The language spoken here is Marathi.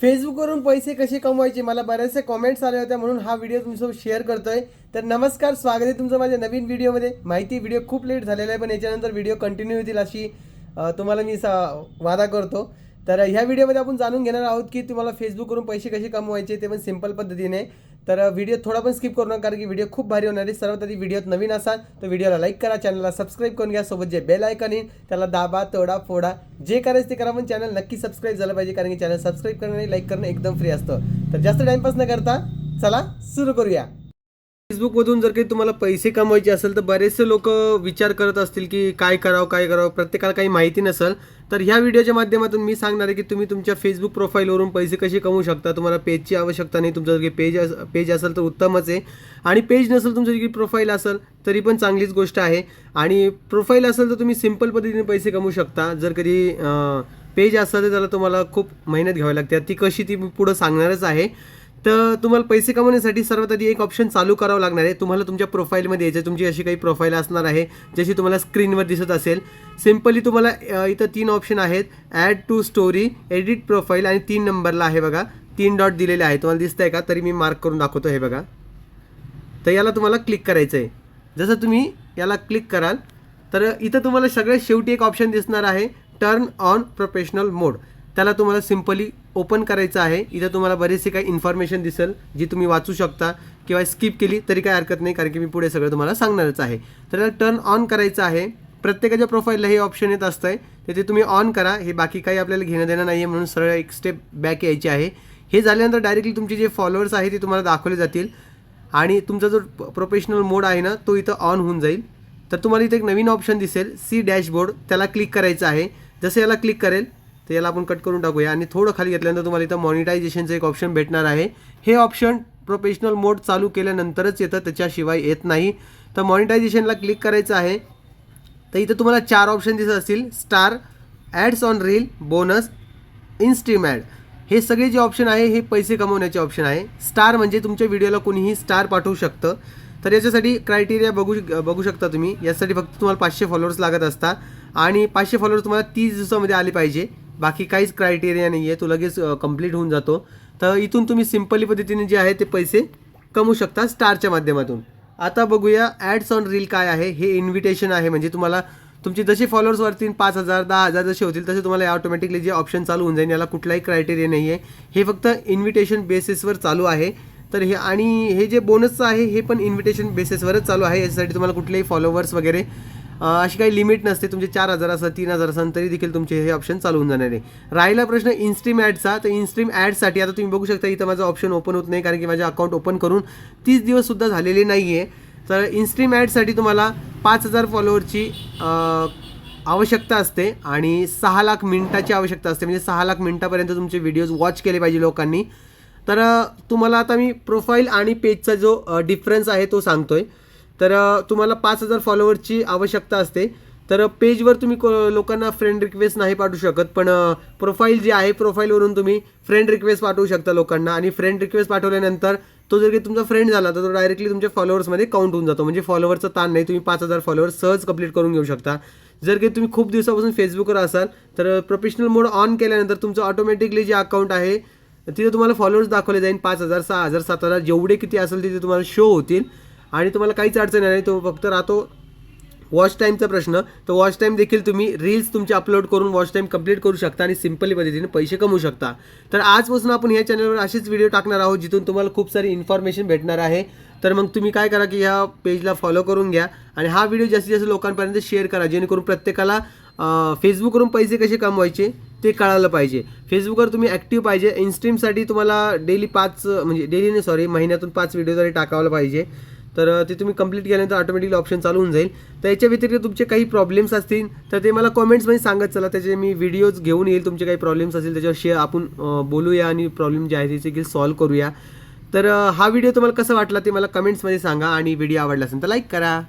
फेसबुकवरून पैसे कसे कमवायचे? मला बऱ्याचशा कॉमेंट्स आल्या होत्या म्हणून हा व्हिडिओ तुमच्यासोबत शेअर करतोय. तर नमस्कार स्वागत आहे तुमचं माझ्या नवीन व्हिडिओमध्ये माहिती व्हिडिओ खूप लेट झालेला आहे पण याच्यानंतर व्हिडिओ कंटिन्यू होतील अशी तुम्हाला मी सा वादा करतो. तर ह्या व्हिडिओमध्ये आपण जाणून घेणार आहोत की तुम्हाला फेसबुकवरून पैसे कसे कमवायचे ते पण सिंपल पद्धतीने. तर व्हिडिओ थोडा पण स्किप करू नका कारण की व्हिडिओ खूप भारी होणार आहे. सर्वात आधी व्हिडिओत नवीन असाल तर व्हिडिओला लाईक करा चॅनलला सबस्क्राईब करून घ्या. सोबत जे बेल आयकन येईल त्याला दाबा तोडा फोडा. जे करायचं ते करा पण चॅनल नक्की सबस्क्राईब झालं पाहिजे कारण की चॅनल सबस्क्राईब करणं आणि लाईक करणं एकदम फ्री असतं. तर जास्त टाइमपास न करता चला सुरू करूया. फेसबुकमधून जर काही तुम्हाला पैसे कमवायचे असेल तर बरेचसे लोक विचार करत असतील की काय करावं काय करावं प्रत्येकाला काही माहिती नसेल तर ह्या व्हिडिओच्या माध्यमातून मी सांगणार आहे की तुम्ही तुमच्या फेसबुक प्रोफाईलवरून पैसे कसे कमवू शकता तुम्हाला पेजची आवश्यकता नाही तुमचं जर काही पेज अस- पेज असेल तर उत्तमच आहे. आणि पेज नसेल तुमचं जर काही प्रोफाईल असेल तरी पण चांगलीच गोष्ट आहे. आणि प्रोफाईल असेल तर तुम्ही सिंपल पद्धतीने पैसे कमवू शकता. जर कधी पेज असेल तर त्याला तुम्हाला खूप मेहनत घ्यावी लागते. ती कशी ती पुढं सांगणारच आहे. तर तुम्हाला पैसे कमवण्यासाठी सर्वात आधी एक ऑप्शन चालू करावं लागणार आहे. तुम्हाला तुमच्या प्रोफाईलमध्ये यायचं तुमची अशी काही प्रोफाईल असणार आहे जशी तुम्हाला स्क्रीनवर दिसत असेल. सिम्पली तुम्हाला इथं तीन ऑप्शन आहेत. Add to story edit profile आणि तीन नंबरला आहे बघा. तीन डॉट दिलेले आहे तुम्हाला दिसतंय का? तरी मी मार्क करून दाखवतो हे बघा. तर याला तुम्हाला क्लिक करायचं आहे जसं तुम्ही याला क्लिक कराल तर इथं तुम्हाला सगळ्यात शेवटी एक ऑप्शन दिसणार आहे. टर्न ऑन प्रोफेशनल मोड त्याला तुम्हाला सिम्पली ओपन करायचं आहे. इथं तुम्हाला बरेचसे काही इन्फॉर्मेशन दिसेल जी तुम्ही वाचू शकता किंवा स्किप केली तरी काही हरकत नाही कारण की मी पुढे सगळं तुम्हाला सांगणारच आहे. तर टर्न ऑन करायचं आहे. प्रत्येकाच्या प्रोफाईलला हे ऑप्शन येत असतंय. तर ते तुम्ही ऑन करा. हे बाकी काही आपल्याला घेणं देणं नाही आहे म्हणून सरळ एक स्टेप बॅक यायची आहे. हे झाल्यानंतर डायरेक्टली तुमचे जे फॉलोअर्स आहे ते तुम्हाला दाखवले जातील. आणि तुमचा जो प्रोफेशनल मोड आहे ना तो इथं ऑन होऊन जाईल. तर तुम्हाला इथे एक नवीन ऑप्शन दिसेल. सी डॅशबोर्ड त्याला क्लिक करायचं आहे. जसं याला क्लिक करेल तर याला आपण कट करून टाकूया. आणि थोडं खाली घेतल्यानंतर तुम्हाला इथं मॉनिटायझेशनचं एक ऑप्शन भेटणार आहे. हे ऑप्शन प्रोफेशनल मोड चालू केल्यानंतरच येतं त्याच्याशिवाय येत नाही. तर मॉनिटायझेशनला क्लिक करायचं आहे. तर इथं तुम्हाला चार ऑप्शन दिसत असतील. Star ads on reel bonus instream ad हे सगळे जे ऑप्शन आहे हे पैसे कमवण्याचे ऑप्शन आहे. स्टार म्हणजे तुमच्या व्हिडिओला कोणीही स्टार पाठवू शकतं. तर याच्यासाठी क्रायटेरिया बघू बघू शकता तुम्ही. यासाठी फक्त तुम्हाला पाचशे फॉलोअर्स लागत असतात. आणि पाचशे फॉलोअर्स तुम्हाला तीस दिवसामध्ये आले पाहिजे. बाकी काहीच क्रायटेरिया नाही आहे तो लगेच कंप्लीट होऊन जातो. तर इथून तुम्ही सिम्पली पद्धतीने जे आहे ते पैसे कमवू शकता स्टारच्या माध्यमातून. आता बघूया ॲड्स ऑन रील काय आहे. हे इन्व्हिटेशन आहे. म्हणजे तुम्हाला तुमचे जसे फॉलोअर्स वाढतील पाच हजार दहा हजार जसे होतील तसे तुम्हाला ऑटोमॅटिकली जे ऑप्शन चालू होऊन जाईल याला कुठलाही क्रायटेरिया नाही आहे हे फक्त इन्व्हिटेशन बेसिसवर चालू आहे. तर हे आणि हे जे बोनसचं आहे हे पण इन्व्हिटेशन बेसिसवरच चालू आहे. याच्यासाठी तुम्हाला कुठलेही फॉलोवर्स वगैरे अशी काही लिमिट नसते. तुमचे चार हजार असं तीन हजार असं तरी देखील तुमचे हे ऑप्शन चालू होऊन जाणार आहे. राहिला प्रश्न इन्स्ट्रीम ॲडचा तर इन्स्ट्रीम ॲडसाठी आता तुम्ही बघू शकता इथं माझं ऑप्शन ओपन होत नाही कारण की माझं अकाउंट ओपन करून तीस दिवससुद्धा झालेले नाही आहे तर इन्स्ट्रीम ॲडसाठी तुम्हाला पाच हजार फॉलोअरची आवश्यकता असते आणि सहा लाख मिनटाची आवश्यकता असते. म्हणजे सहा लाख मिनटापर्यंत तुमचे व्हिडिओज वॉच केले पाहिजे लोकांनी. तर तुम्हाला आता मी प्रोफाईल आणि पेजचा जो डिफरन्स आहे तो सांगतो आहे तर तुम्हाला पाच हजार फॉलोअरची आवश्यकता असते. तर पेजवर तुम्ही को- लोकांना फ्रेंड रिक्वेस्ट नाही पाठवू शकत पण प्रोफाईल जे आहे प्रोफाईलवरून तुम्ही फ्रेंड रिक्वेस्ट पाठवू शकता लोकांना आणि फ्रेंड रिक्वेस्ट पाठवल्यानंतर तो जर काही तुमचा फ्रेंड झाला तर तो डायरेक्टली तुमच्या फॉलोअर्समध्ये काउंट होऊन जातो. म्हणजे फॉलोअरचा ताण नाही तुम्ही पाच हजार फॉलोअर्स सहज कंप्लीट करून घेऊ शकता. जर काही तुम्ही खूप दिवसापासून फेसबुकवर असाल तर प्रोफेशनल मोड ऑन केल्यानंतर तुमचं ऑटोमॅटिकली जे अकाउंट आहे तिथे तुम्हाला फॉलोअर्स दाखवले जाईल पाच हजार सहा हजार सात हजार जेवढे किती असेल तिथे तुम्हाला शो होतील. आणि तुम्हाला काहीच अडचण नाही. तो फक्त राहतो वॉच टाईमचा प्रश्न. तर वॉच टाईम देखील तुम्ही रील्स तुमचे अपलोड करून वॉच टाईम कंप्लीट करू शकता आणि सिम्पली पद्धतीने पैसे कमवू शकता. तर आजपासून आपण ह्या चॅनलवर असेच व्हिडिओ टाकणार आहोत जिथून तुम्हाला खूप सारी इन्फॉर्मेशन भेटणार आहे. तर मग तुम्ही काय करा की ह्या पेजला फॉलो करून घ्या आणि हा व्हिडिओ जास्तीत जास्त लोकांपर्यंत शेअर करा जेणेकरून प्रत्येकाला फेसबुकवरून पैसे कसे कमवायचे ते कळालं पाहिजे. फेसबुकवर तुम्ही ॲक्टिव्ह पाहिजे. इन्स्ट्रीमसाठी तुम्हाला डेली पाच म्हणजे डेली नाही सॉरी महिन्यातून पाच व्हिडिओ तरी टाकावलं पाहिजे. तर ते तुम्ही कंप्लीट केल्यानंतर ऑटोमॅटिकली ऑप्शन चालू होऊन जाईल. तर याच्या व्यतिरिक्त तुमचे काही प्रॉब्लेम्स असतील तर ते मला कॉमेंट्समध्ये सांगत चला. त्याचे मी व्हिडिओज घेऊन येईल. तुमचे काही प्रॉब्लेम्स असतील त्याच्यावर शेअर आपण बोलूया आणि प्रॉब्लेम जे आहे ते देखील सॉल्व्ह करूया. तर हा व्हिडिओ तुम्हाला कसा वाटला ते मला कमेंट्समध्ये सांगा आणि व्हिडिओ आवडला असेल तर लाईक करा.